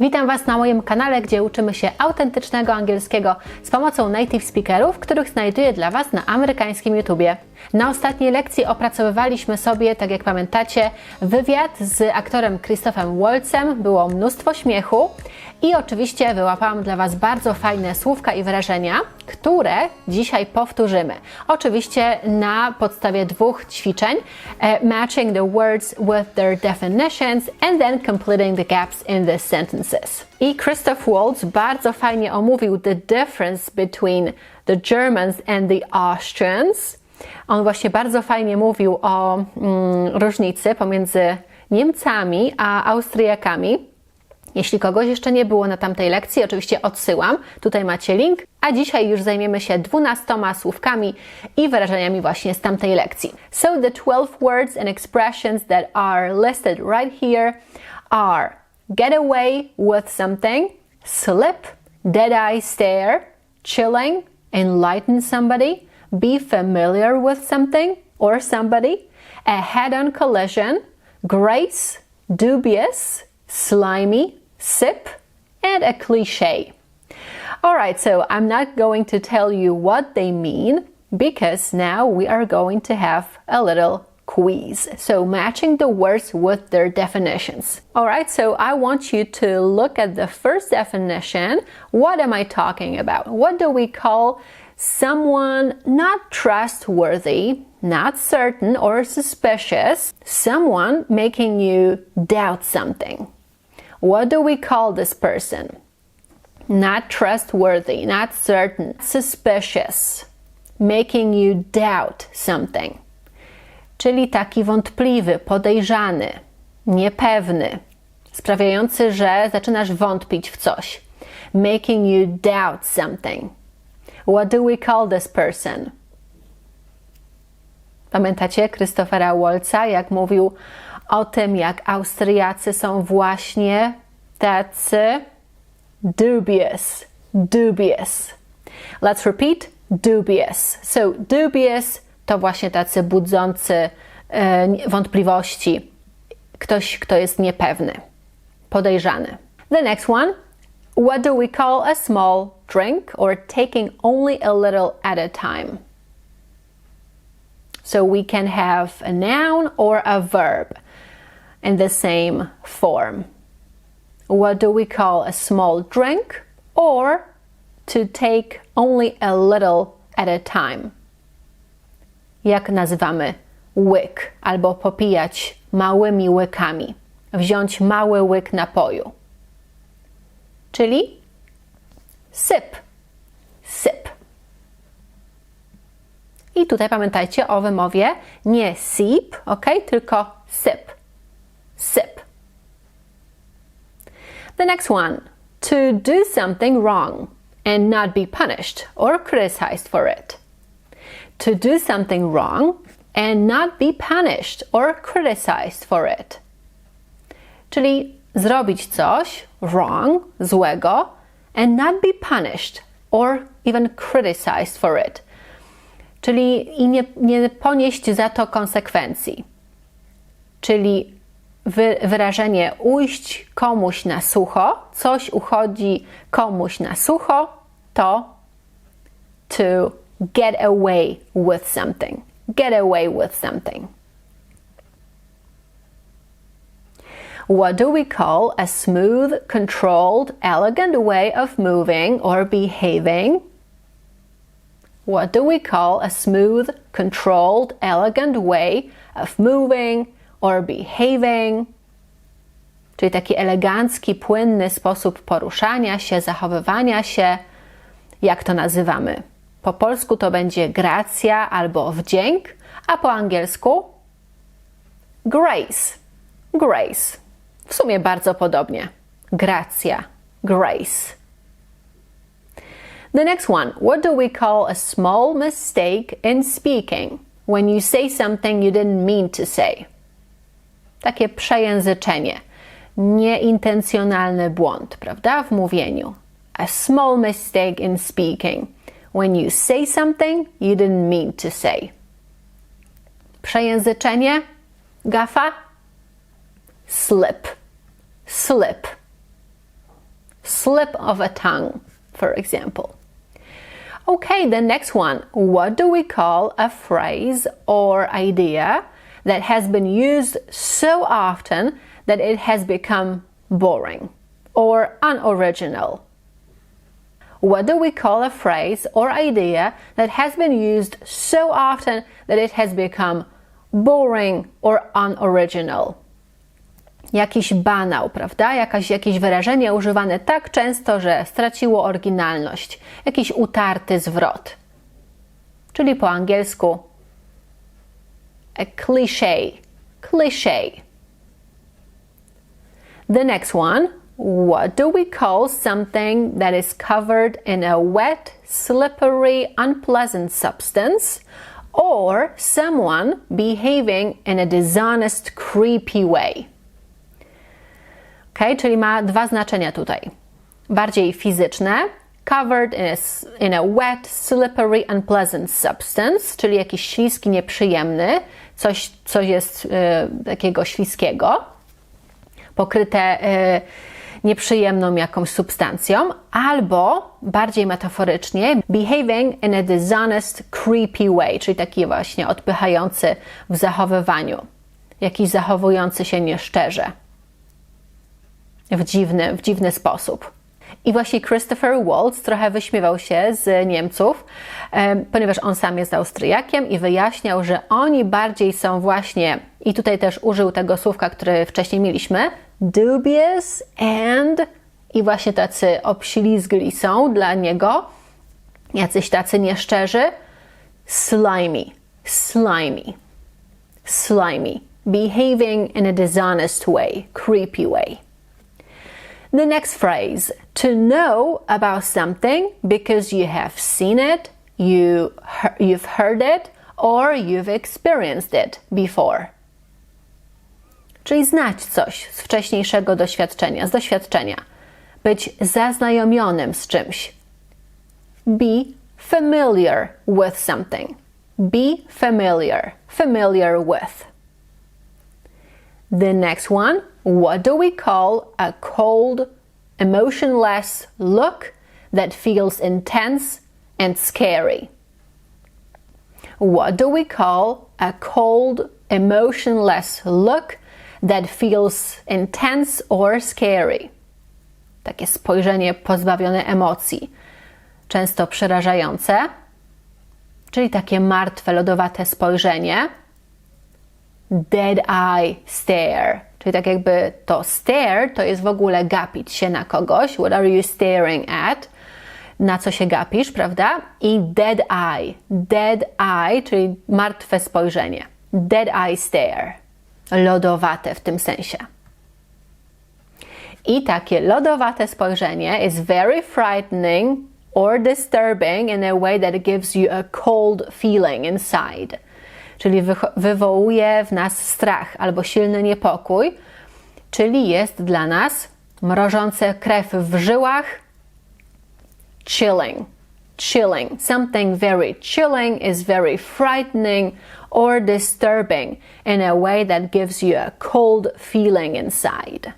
Witam Was na moim kanale, gdzie uczymy się autentycznego angielskiego z pomocą native speakerów, których znajduję dla Was na amerykańskim YouTubie. Na ostatniej lekcji opracowywaliśmy sobie, tak jak pamiętacie, wywiad z aktorem Christophem Waltzem. Było mnóstwo śmiechu i oczywiście wyłapałam dla Was bardzo fajne słówka i wyrażenia, które dzisiaj powtórzymy. Oczywiście na podstawie dwóch ćwiczeń: e, matching the words with their definitions and then completing the gaps in the sentences. I Christoph Waltz bardzo fajnie omówił the difference between the Germans and the Austrians. On właśnie bardzo fajnie mówił o mm, różnicy pomiędzy Niemcami a Austriakami. Jeśli kogoś jeszcze nie było na tamtej lekcji, oczywiście odsyłam. Tutaj macie link. A dzisiaj już zajmiemy się 12 słówkami i wyrażeniami właśnie z tamtej lekcji. So the 12 words and expressions that are listed right here are get away with something, slip, dead eye stare, chilling, enlighten somebody, be familiar with something or somebody, a head-on collision, grace, dubious, slimy, sip, and a cliche. Alright, so I'm not going to tell you what they mean because now we are going to have a little quiz. So, matching the words with their definitions. Alright, so I want you to look at the first definition. What am I talking about? What do we call someone not trustworthy, not certain, or suspicious? Someone making you doubt something. What do we call this person? Not trustworthy, not certain, suspicious, making you doubt something. Czyli taki wątpliwy, podejrzany, niepewny, sprawiający, że zaczynasz wątpić w coś. Making you doubt something. What do we call this person? Pamiętacie Christophera Waltza, jak mówił o tym, jak Austriacy są właśnie tacy dubious, dubious. Let's repeat, dubious. So dubious to właśnie tacy budzący e, wątpliwości. Ktoś, kto jest niepewny, podejrzany. The next one. What do we call a small drink or taking only a little at a time? So we can have a noun or a verb in the same form. What do we call a small drink or to take only a little at a time? Jak nazywamy łyk albo popijać małymi łykami? Wziąć mały łyk napoju. Czyli sip, sip. I tutaj pamiętajcie o wymowie nie sip, ok, tylko sip, sip. The next one to do something wrong and not be punished or criticized for it. To do something wrong and not be punished or criticized for it. Czyli zrobić coś wrong, złego, and not be punished or even criticized for it. Czyli i nie, nie ponieść za to konsekwencji. Czyli wy, wyrażenie ujść komuś na sucho, coś uchodzi komuś na sucho, to to get away with something. Get away with something. What do we call a smooth, controlled, elegant way of moving or behaving? What do we call a smooth, controlled, elegant way of moving or behaving? Czyli taki elegancki, płynny sposób poruszania się, zachowywania się. Jak to nazywamy? Po polsku to będzie gracja albo wdzięk, a po angielsku grace. Grace. W sumie bardzo podobnie. Gracja. Grace. The next one. What do we call a small mistake in speaking? When you say something you didn't mean to say. Takie przejęzyczenie. Nieintencjonalny błąd, prawda? W mówieniu. A small mistake in speaking. When you say something you didn't mean to say. Przejęzyczenie. Gafa slip, slip. slip of a tongue, for example. Okay, the next one. What do we call a phrase or idea that has been used so often that it has become boring or unoriginal? What do we call a phrase or idea that has been used so often that it has become boring or unoriginal? Jakiś banał, prawda? Jakaś, jakieś wyrażenie używane tak często, że straciło oryginalność. Jakiś utarty zwrot. Czyli po angielsku a cliché. Cliché. The next one. What do we call something that is covered in a wet, slippery, unpleasant substance or someone behaving in a dishonest, creepy way? Ok, czyli ma dwa znaczenia tutaj. Bardziej fizyczne, covered in a, in a wet, slippery, unpleasant substance, czyli jakiś śliski, nieprzyjemny, coś, co jest y, takiego śliskiego, pokryte y, nieprzyjemną jakąś substancją, albo bardziej metaforycznie, behaving in a dishonest, creepy way, czyli taki właśnie odpychający w zachowywaniu, jakiś zachowujący się nieszczerze w dziwny, w dziwny sposób. I właśnie Christopher Waltz trochę wyśmiewał się z Niemców, ponieważ on sam jest Austriakiem i wyjaśniał, że oni bardziej są właśnie, i tutaj też użył tego słówka, które wcześniej mieliśmy, dubious and i właśnie tacy obślizgli są dla niego, jacyś tacy nieszczerzy, slimy, slimy, slimy, behaving in a dishonest way, creepy way. The next phrase to know about something because you have seen it, you, you've heard it, or you've experienced it before. Czyli znać coś z wcześniejszego doświadczenia, z doświadczenia. Być zaznajomionym z czymś. Be familiar with something. Be familiar. Familiar with. The next one what do we call a cold, emotionless look that feels intense and scary? What do we call a cold, emotionless look that feels intense or scary? Takie spojrzenie pozbawione emocji, często przerażające, czyli takie martwe, lodowate spojrzenie. Dead eye stare Czyli tak jakby to stare to jest w ogóle gapić się na kogoś. What are you staring at? Na co się gapisz, prawda? I dead eye. Dead eye, czyli martwe spojrzenie. Dead eye stare. Lodowate w tym sensie. I takie lodowate spojrzenie is very frightening or disturbing in a way that gives you a cold feeling inside czyli wywołuje w nas strach albo silny niepokój, czyli jest dla nas mrożące krew w żyłach, chilling. Chilling. Something very chilling is very frightening or disturbing in a way that gives you a cold feeling inside.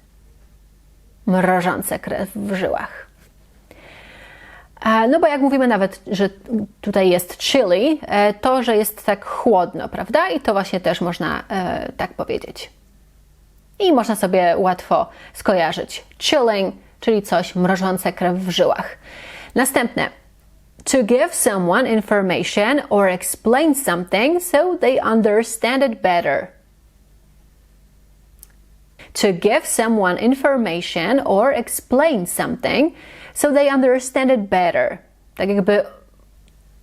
Mrożące krew w żyłach. No bo jak mówimy nawet, że tutaj jest chilly, e, to, że jest tak chłodno, prawda? I to właśnie też można e, tak powiedzieć. I można sobie łatwo skojarzyć. Chilling, czyli coś mrożące krew w żyłach. Następne. To give someone information or explain something so they understand it better. To give someone information or explain something so they understand it better. Tak jakby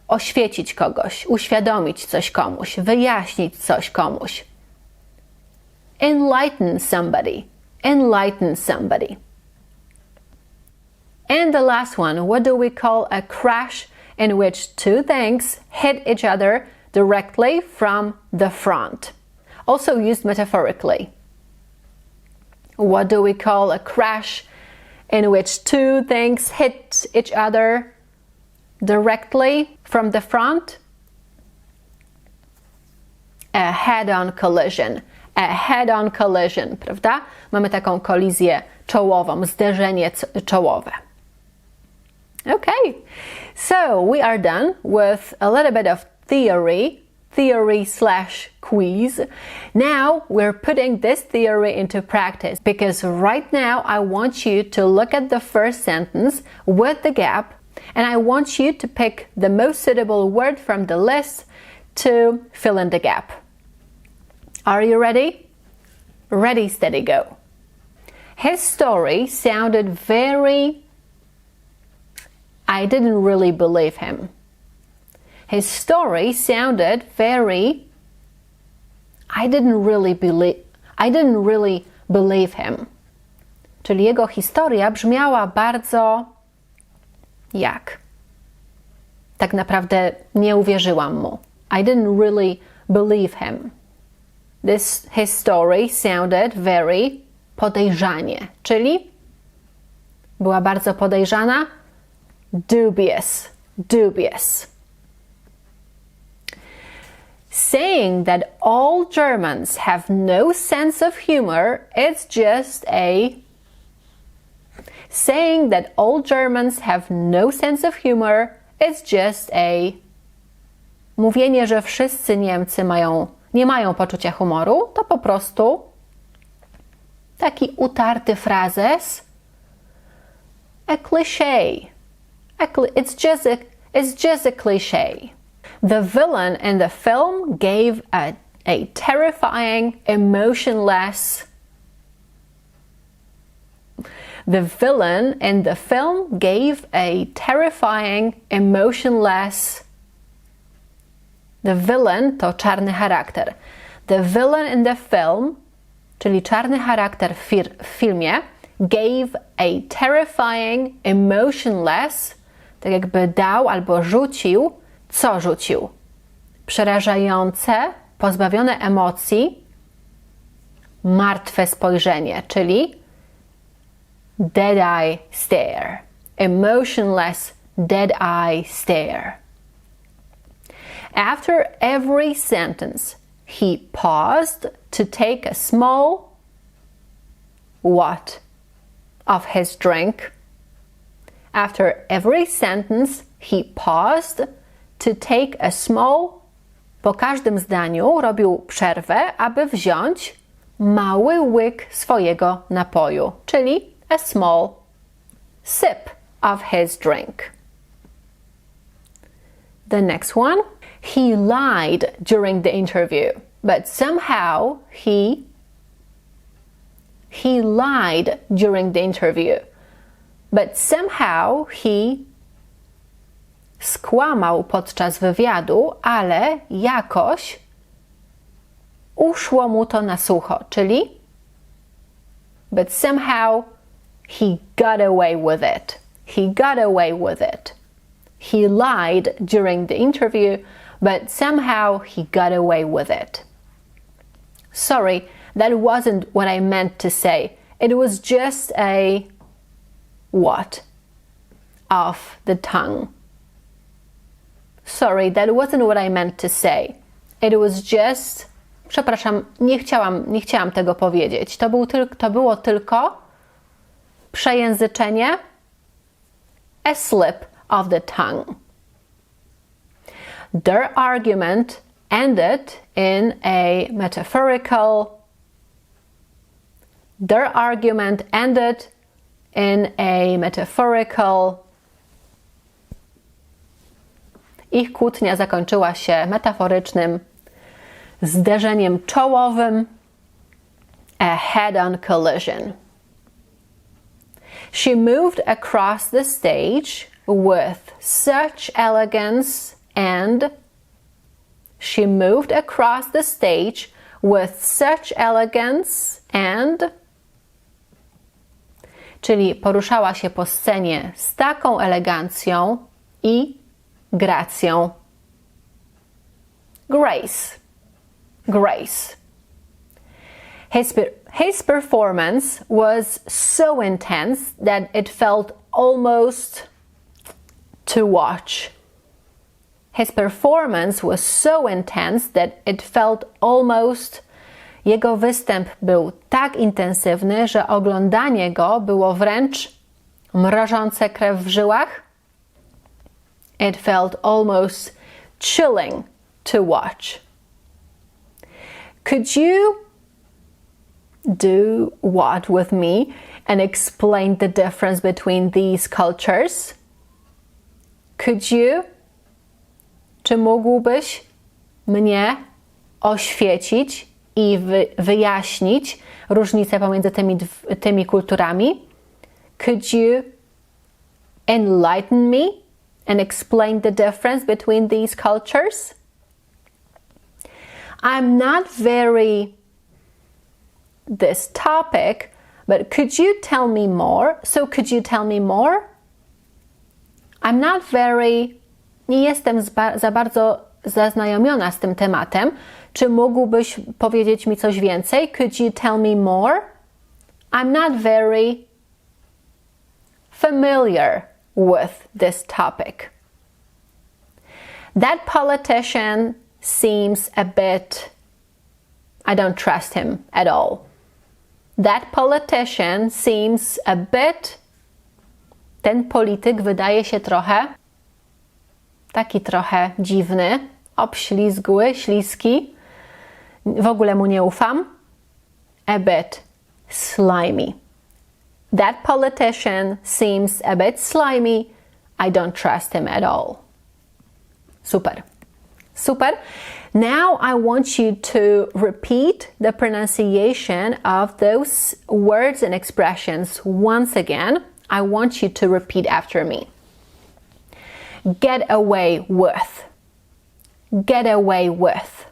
oświecić kogoś, uświadomić coś komuś, wyjaśnić coś komuś. Enlighten somebody. Enlighten somebody. And the last one, what do we call a crash in which two things hit each other directly from the front? Also used metaphorically. What do we call a crash in which two things hit each other directly from the front. A head-on collision. A head-on collision, prawda? Mamy taką kolizję czołową, zderzenie czołowe. Okay, so we are done with a little bit of theory, theory slash quiz. Now we're putting this theory into practice because right now I want you to look at the first sentence with the gap and I want you to pick the most suitable word from the list to fill in the gap. Are you ready? Ready, steady, go. His story sounded very I didn't really believe him. His story sounded very I didn't really believe I didn't really believe him. Czyli jego historia brzmiała bardzo jak? Tak naprawdę nie uwierzyłam mu. I didn't really believe him. This his story sounded very podejrzanie, czyli była bardzo podejrzana, dubious, dubious. Saying that all Germans have no sense of humor is just a. Saying that all Germans have no sense of humor is just a. Mówienie, że wszyscy Niemcy mają, nie mają poczucia humoru, to po prostu taki utarty frazes, a cliché it's just a it's just a cliche. The villain in the film gave a, a terrifying, emotionless. The villain in the film gave a terrifying, emotionless. The villain to czarny charakter. The villain in the film, czyli czarny charakter w, w filmie, gave a terrifying, emotionless tak jakby dał albo rzucił, co rzucił? Przerażające, pozbawione emocji, martwe spojrzenie, czyli dead eye stare, emotionless dead eye stare. After every sentence, he paused to take a small what of his drink After every sentence, he paused to take a small. Po każdym zdaniu robił przerwę, aby wziąć mały łyk swojego napoju, czyli a small sip of his drink. The next one, he lied during the interview, but somehow he he lied during the interview but somehow he skłamał podczas wywiadu, ale jakoś uszło mu to na sucho, czyli but somehow he got away with it. He got away with it. He lied during the interview, but somehow he got away with it. Sorry, that wasn't what I meant to say. It was just a what of the tongue. Sorry, that wasn't what I meant to say. It was just. Przepraszam, nie chciałam, nie chciałam tego powiedzieć. To, był tyl, to było tylko przejęzyczenie. A slip of the tongue. Their argument ended in a metaphorical. Their argument ended in a metaphorical. Ich kłótnia zakończyła się metaforycznym zderzeniem czołowym, a head-on collision. She moved across the stage with such elegance and she moved across the stage with such elegance and czyli poruszała się po scenie z taką elegancją i gracją. Grace. Grace. His, his performance was so intense that it felt almost to watch. His performance was so intense that it felt almost jego występ był tak intensywny, że oglądanie go było wręcz mrożące krew w żyłach. It felt almost chilling to watch. Could you do what with me and explain the difference between these cultures? Could you? Czy mógłbyś mnie oświecić i wy, wyjaśnić różnicę pomiędzy tymi, tymi kulturami? Could you enlighten me and explain the difference between these cultures? I'm not very this topic, but could you tell me more? So, could you tell me more? I'm not very. Nie jestem za bardzo zaznajomiona z tym tematem. Czy mógłbyś powiedzieć mi coś więcej? Could you tell me more? I'm not very familiar with this topic. That politician seems a bit. I don't trust him at all. That politician seems a bit. Ten polityk wydaje się trochę. taki trochę dziwny, obślizgły, śliski. W ogóle mu nie ufam. A bit slimy. That politician seems a bit slimy. I don't trust him at all. Super. Super. Now I want you to repeat the pronunciation of those words and expressions once again. I want you to repeat after me. Get away with. Get away with.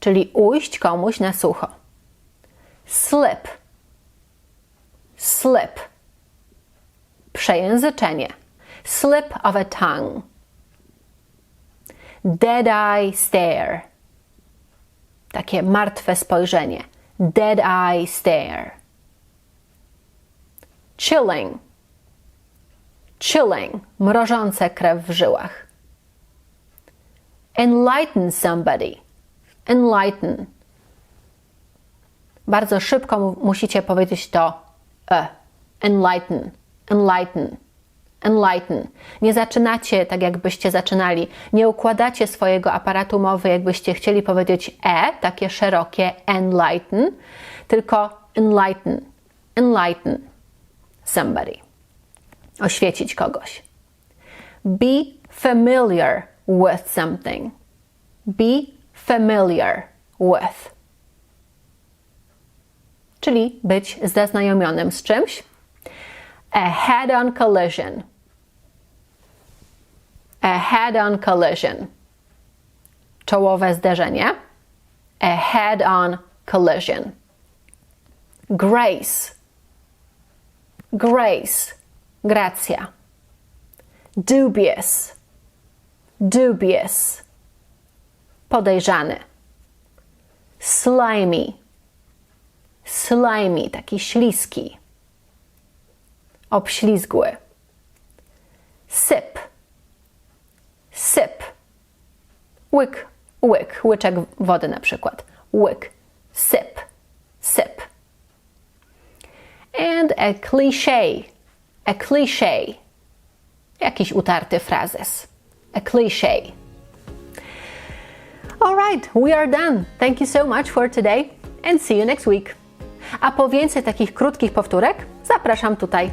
Czyli ujść komuś na sucho. Slip. Slip. Przejęzyczenie. Slip of a tongue. Dead eye stare. Takie martwe spojrzenie. Dead eye stare. Chilling. Chilling. Mrożące krew w żyłach. Enlighten somebody. Enlighten. Bardzo szybko mu- musicie powiedzieć to Enlighten. Enlighten. Enlighten. Nie zaczynacie tak, jakbyście zaczynali. Nie układacie swojego aparatu mowy, jakbyście chcieli powiedzieć e, takie szerokie, enlighten, tylko enlighten. Enlighten somebody. Oświecić kogoś. Be familiar with something. Be familiar with. Czyli być zaznajomionym z czymś. A head-on collision. A head-on collision. Czołowe zderzenie. A head-on collision. Grace. Grace. Gracja. Dubious. Dubious. Podejrzany. Slimy. Slimy, taki śliski. Obślizgły. Sip. Sip. Łyk, łyk, łyczek wody na przykład. Łyk. Sip. Sip. And a cliché. A cliché. Jakiś utarty frazes. A cliché. All right, we are done. Thank you so much for today and see you next week. A po więcej takich krótkich powtórek zapraszam tutaj